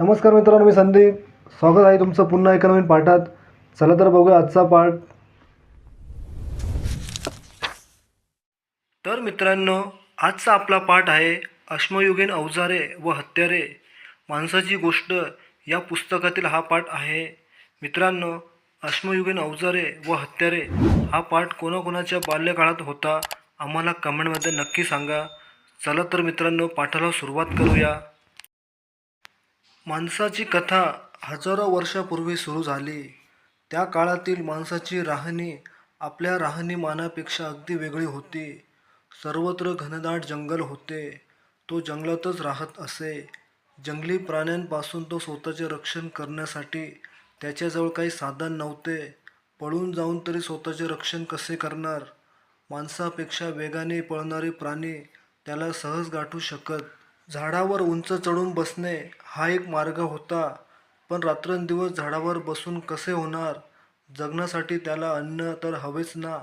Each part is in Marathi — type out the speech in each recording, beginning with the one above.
नमस्कार मित्रांनो मी संदीप. स्वागत आहे तुमचं पुन्हा एका नवीन पाठात. चला तर बघूया आजचा पाठ. तर मित्रांनो आजचा आपला पाठ आहे अश्मयुगीन अवजारे व हत्यारे. माणसाची गोष्ट या पुस्तकातील हा पाठ आहे. मित्रांनो अश्मयुगीन अवजारे व हत्यारे हा पाठ कोणाकोणाच्या बाल्यकाळात होता आम्हाला कमेंटमध्ये नक्की सांगा. चला तर मित्रांनो पाठाला सुरुवात करूया. माणसाची कथा हजारो वर्षापूर्वी सुरू झाली. त्या काळातील माणसाची राहणी आपल्या राहणीमानापेक्षा अगदी वेगळी होती. सर्वत्र घनदाट जंगल होते. तो जंगलातच राहत असे. जंगली प्राण्यांपासून तो स्वतःचे रक्षण करण्यासाठी त्याच्याजवळ काही साधन नव्हते. पळून जाऊन तरी स्वतःचे रक्षण कसे करणार? माणसापेक्षा वेगाने पळणारे प्राणी त्याला सहज गाठू शकत झाडावर उंच चढून बसणे हा एक मार्ग होता पण रात्रंदिवस झाडावर बसून कसे होणार? जगण्यासाठी त्याला अन्न तर हवेच ना.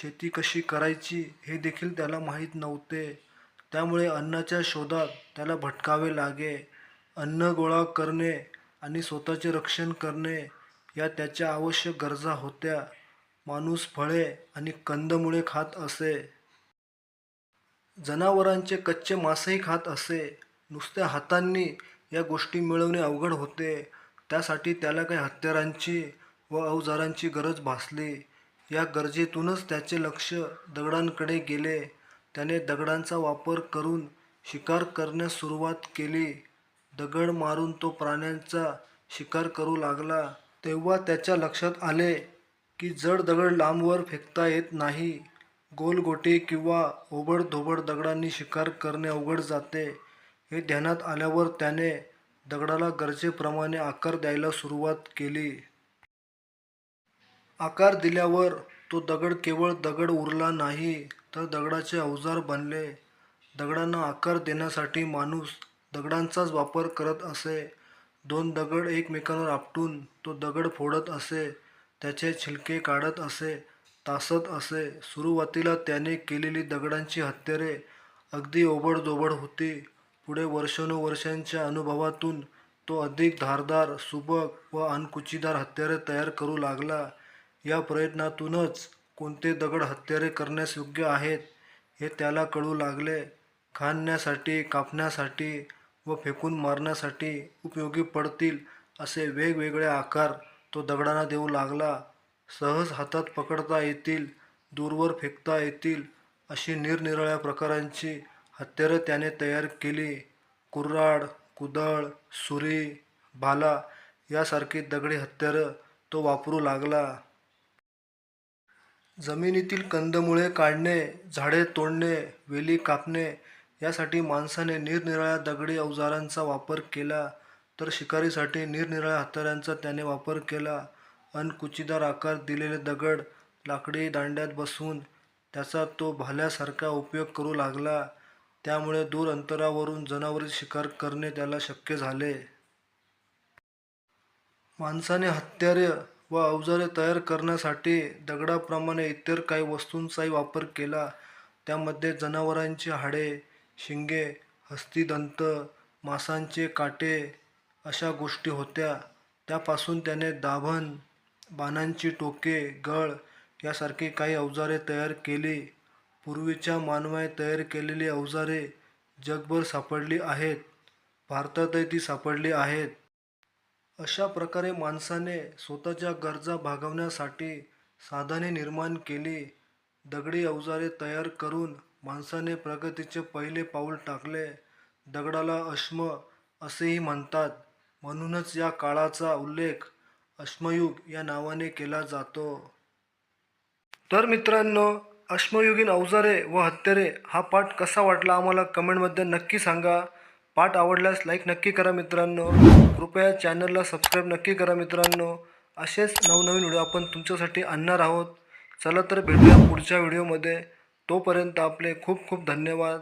शेती कशी करायची हे देखील त्याला माहीत नव्हते. त्यामुळे अन्नाच्या शोधात त्याला भटकावे लागे. अन्न गोळा करणे आणि स्वतःचे रक्षण करणे या त्याच्या आवश्यक गरजा होत्या. माणूस फळे आणि कंदमुळे खात असे. जनावरांचे कच्चे मांसही खात असे नुसत्या हातांनी या गोष्टी मिळवणे अवघड होते. त्यासाठी त्याला काही हत्यारांची व अवजारांची गरज भासली. या गरजेतूनच त्याचे लक्ष दगडांकडे गेले. त्याने दगडांचा वापर करून शिकार करण्यास सुरुवात केली. दगड मारून तो प्राण्यांचा शिकार करू लागला. तेव्हा त्याच्या लक्षात आले की जड दगड लांबवर फेकता येत नाही. गोलगोटे किंवा ओबडधोबड दगडांनी शिकार करणे अवघड जाते. हे ध्यानात आल्यावर त्याने दगडाला गरजेप्रमाणे आकार द्यायला सुरुवात केली. आकार दिल्यावर तो दगड केवळ दगड उरला नाही तर दगडाचे अवजार बनले. दगडांना आकार देण्यासाठी माणूस दगडांचाच वापर करत असे. दोन दगड एकमेकांवर आपटून तो दगड फोडत असे त्याचे छिलके काढत असे. तासत असे. सुरुवातीला त्याने केलेली दगडांची हत्यारे अगदी ओबडधोबड होती. पुढे वर्षानुवर्षांच्या अनुभवातून तो अधिक धारदार सुबक व अनकुचीदार हत्यारे तयार करू लागला. या प्रयत्नातूनच कोणते दगड हत्यारे करण्यास योग्य आहेत हे त्याला कळू लागले. खाणण्यासाठी कापण्यासाठी व फेकून मारण्यासाठी उपयोगी पडतील असे वेगवेगळे आकार तो दगडांना देऊ लागला. सहज हातात पकडता येतील दूरवर फेकता येतील अशी निरनिराळ्या प्रकारांची हत्यारं त्याने तयार केली. कुऱ्हाड कुदळ सुरी भाला यासारखी दगडी हत्यारं तो वापरू लागला. जमिनीतील कंदमुळे काढणे झाडे तोडणे वेली कापणे यासाठी माणसाने निरनिराळ्या दगडी अवजारांचा वापर केला तर शिकारीसाठी निरनिराळ्या हत्यारांचा त्याने वापर केला. अणकुचीदार आकार दिलेले दगड लाकडी दांड्यात बसवून त्याचा तो भाल्यासारखा उपयोग करू लागला. त्यामुळे दूर अंतरावरून जनावरे शिकार करणे त्याला शक्य झाले. माणसाने हत्यारे व अवजारे तयार करण्यासाठी दगडाप्रमाणे इतर काही वस्तूंचाही वापर केला. त्यामध्ये जनावरांची हाडे शिंगे हस्तिदंत मासांचे काटे अशा गोष्टी होत्या. त्यापासून त्याने दाभण बाणांची टोके गळ यासारखी काही अवजारे तयार केली. पूर्वीच्या मानवाने तयार केलेली अवजारे जगभर सापडली आहेत. भारतातही ती सापडली आहेत. अशा प्रकारे माणसाने स्वतःच्या गरजा भागवण्यासाठी साधने निर्माण केली. दगडी अवजारे तयार करून माणसाने प्रगतीचे पहिले पाऊल टाकले. दगडाला अश्म असेही म्हणतात. म्हणूनच या काळाचा उल्लेख अश्मयुग या नावाने केला जातो. तर मित्रांनो अश्मयुगीन अवजारे व हत्यारे हा पाठ कसा वाटला आम्हाला कमेंटमध्ये नक्की सांगा. पाठ आवडल्यास लाईक नक्की करा मित्रांनो. कृपया चॅनलला सबस्क्राईब नक्की करा मित्रांनो. असेच नवनवीन व्हिडिओ आपण तुमच्यासाठी आणणार आहोत. चला तर भेटूया पुढच्या व्हिडिओमध्ये तोपर्यंत आपले खूप खूप धन्यवाद.